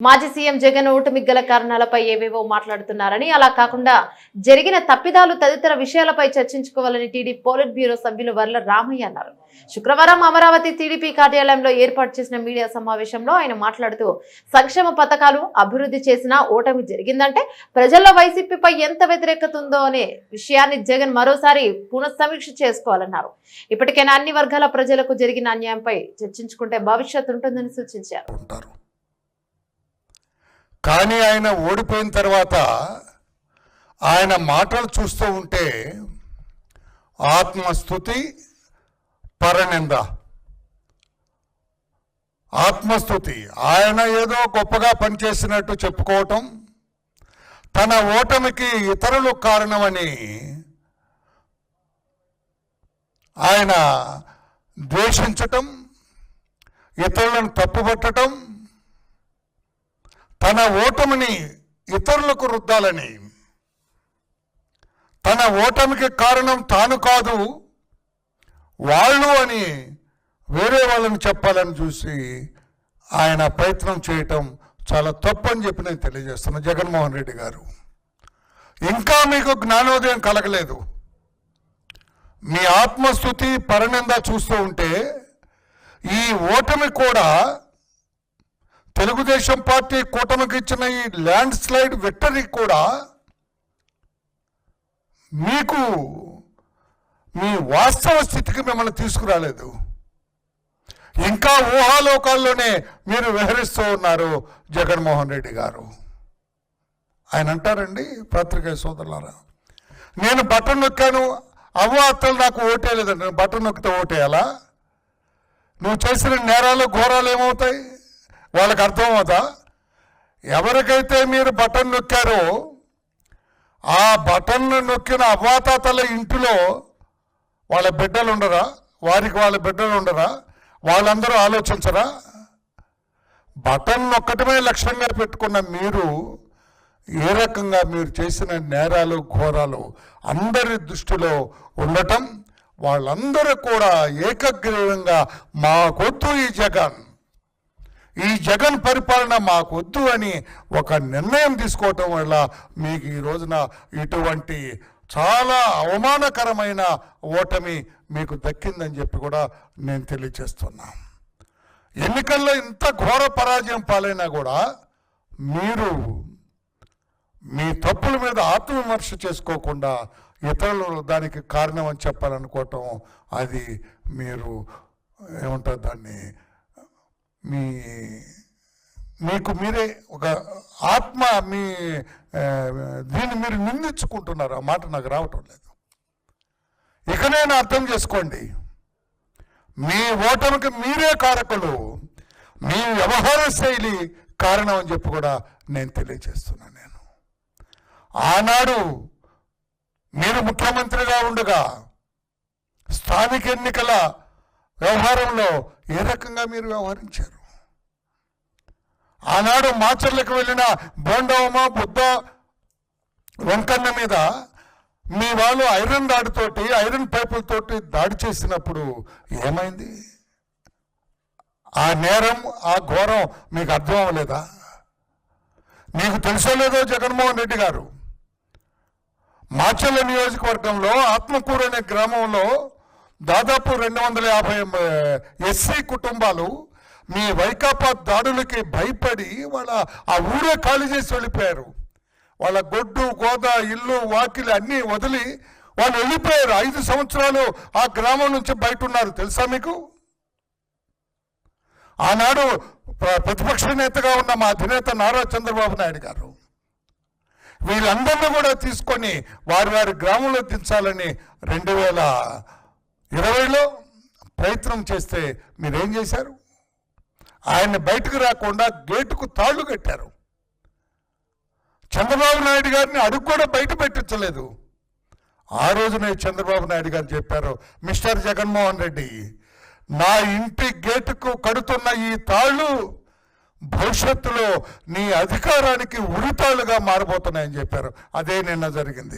మాజీ సీఎం జగన్ ఓటమి గల కారణాలపై ఏవేవో మాట్లాడుతున్నారని అలా కాకుండా జరిగిన తప్పిదాలు తదితర విషయాలపై చర్చించుకోవాలని టీడీపీ పోలిట్ బ్యూరో సభ్యులు వర్ల రామయ్య అన్నారు. శుక్రవారం అమరావతి టీడీపీ కార్యాలయంలో ఏర్పాటు చేసిన మీడియా సమావేశంలో ఆయన మాట్లాడుతూ సంక్షేమ పథకాలు అభివృద్ధి చేసిన ఓటమి జరిగిందంటే ప్రజల్లో వైసీపీపై ఎంత వ్యతిరేకత ఉందో అనే విషయాన్ని జగన్ మరోసారి పునఃసమీక్ష చేసుకోవాలన్నారు. ఇప్పటికైనా అన్ని వర్గాల ప్రజలకు జరిగిన అన్యాయంపై చర్చించుకుంటే భవిష్యత్తు ఉంటుందని సూచించారు. కానీ ఆయన ఓడిపోయిన తర్వాత ఆయన మాటలు చూస్తూ ఉంటే ఆత్మస్థుతి పరనింద. ఆత్మస్థుతి. ఆయన ఏదో గొప్పగా పనిచేసినట్టు చెప్పుకోవటం తన ఓటమికి ఇతరులు కారణమని ఆయన ద్వేషించటం ఇతరులను తప్పుపట్టడం తన ఓటమిని ఇతరులకు రుద్దాలని. తన ఓటమికి కారణం తాను కాదు వాళ్ళు అని వేరే వాళ్ళని చెప్పాలని చూసి ఆయన ప్రయత్నం చేయటం చాలా తప్పు అని చెప్పి నేను తెలియజేస్తున్నా జగన్మోహన్ రెడ్డి గారు. ఇంకా మీకు జ్ఞానోదయం కలగలేదు. మీ ఆత్మస్థుతి పరనింద చూస్తూ ఉంటే ఈ ఓటమి కూడా తెలుగుదేశం పార్టీ కూటమికి ఇచ్చిన ఈ ల్యాండ్ స్లైడ్ విక్టరీ కూడా మీకు మీ వాస్తవ స్థితికి మిమ్మల్ని తీసుకురాలేదు. ఇంకా ఊహాలోకాల్లోనే మీరు విహరిస్తూ ఉన్నారు జగన్మోహన్ రెడ్డి గారు. ఆయన అంటారండి పత్రికా సోదరులారా నేను బటన్ నొక్కాను అవ్వ అత్తలు నాకు ఓటేయలేదండి బటన్ నొక్కితే ఓటేయాలా? నువ్వు చేసిన నేరాలు ఘోరాలు ఏమవుతాయి? వాళ్ళకి అర్థమవుతా ఎవరికైతే మీరు బటన్ నొక్కారో ఆ బటన్ నొక్కిన అవ్వాతాతల ఇంటిలో వాళ్ళ బిడ్డలు ఉండరా? వారికి వాళ్ళ బిడ్డలు ఉండరా? వాళ్ళందరూ ఆలోచించరా? బటన్ నొక్కటమే లక్ష్యంగా పెట్టుకున్న మీరు ఏ రకంగా మీరు చేసిన నేరాలు ఘోరాలు అందరి దృష్టిలో ఉండటం వాళ్ళందరూ కూడా ఏకగ్రీవంగా మాకొద్దు ఈ జగన్. ఈ జగన్ పరిపాలన మాకొద్దు అని ఒక నిర్ణయం తీసుకోవటం వల్ల మీకు ఈ రోజున ఇటువంటి చాలా అవమానకరమైన ఓటమి మీకు దక్కిందని చెప్పి కూడా నేను తెలియజేస్తున్నా. ఎన్నికల్లో ఇంత ఘోర పరాజయం పాలైనా కూడా మీరు మీ తప్పుల మీద ఆత్మవిమర్శ చేసుకోకుండా ఇతరులు దానికి కారణం అని చెప్పాలనుకోవటం అది మీరు ఏమంటారు దాన్ని మీ మీకు మీరే ఒక ఆత్మ మీ దీన్ని మీరు నిందించుకుంటున్నారు. ఆ మాట నాకు రావటం లేదు. ఇకనైనా అర్థం చేసుకోండి. మీ ఓటమికి మీరే కారకులు. మీ వ్యవహార శైలి కారణం అని చెప్పి కూడా నేను తెలియజేస్తున్నాను నేను. ఆనాడు మీరు ముఖ్యమంత్రిగా ఉండగా స్థానిక ఎన్నికల వ్యవహారంలో ఏ రకంగా మీరు వ్యవహరించారు? ఆనాడు మాచర్లకు వెళ్ళిన బోండవమ బుద్ధ వెంకన్న మీద మీ వాళ్ళు ఐరన్ దాడితోటి ఐరన్ పైపులతోటి దాడి చేసినప్పుడు ఏమైంది? ఆ నేరం ఆ ఘోరం మీకు అర్థం అవ్వలేదా? మీకు తెలుసో లేదో జగన్మోహన్ రెడ్డి గారు. మాచర్ల నియోజకవర్గంలో ఆత్మకూరు అనే గ్రామంలో దాదాపు రెండు వందల యాభై ఎస్సీ కుటుంబాలు మీ వైకాపా దాడులకి భయపడి వాళ్ళ ఆ ఊరే ఖాళీ చేసి వెళ్ళిపోయారు. వాళ్ళ గొడ్డు గోద ఇల్లు వాకిలి అన్నీ వదిలి వాళ్ళు వెళ్ళిపోయారు. ఐదు సంవత్సరాలు ఆ గ్రామం నుంచి బయట ఉన్నారు. తెలుసా మీకు? ఆనాడు ప్ర- ప్రతిపక్ష నేతగా ఉన్న మా అధినేత నారా చంద్రబాబు నాయుడు గారు వీళ్ళందరినీ కూడా తీసుకొని వారి వారి గ్రామంలో దించాలని రెండు వేల ఇరవైలో ప్రయత్నం చేస్తే మీరేం చేశారు? ఆయన్ని బయటకు రాకుండా గేటుకు తాళ్ళు కట్టారు. చంద్రబాబు నాయుడు గారిని అడుగు కూడా బయట పెట్టించలేదు. ఆ రోజునే చంద్రబాబు నాయుడు గారు చెప్పారు మిస్టర్ జగన్మోహన్ రెడ్డి నా ఇంటి గేటుకు కడుతున్న ఈ తాళ్ళు భవిష్యత్తులో నీ అధికారానికి ఉరితాళ్ళుగా మారబోతున్నాయని చెప్పారు. అదే నిన్న జరిగింది.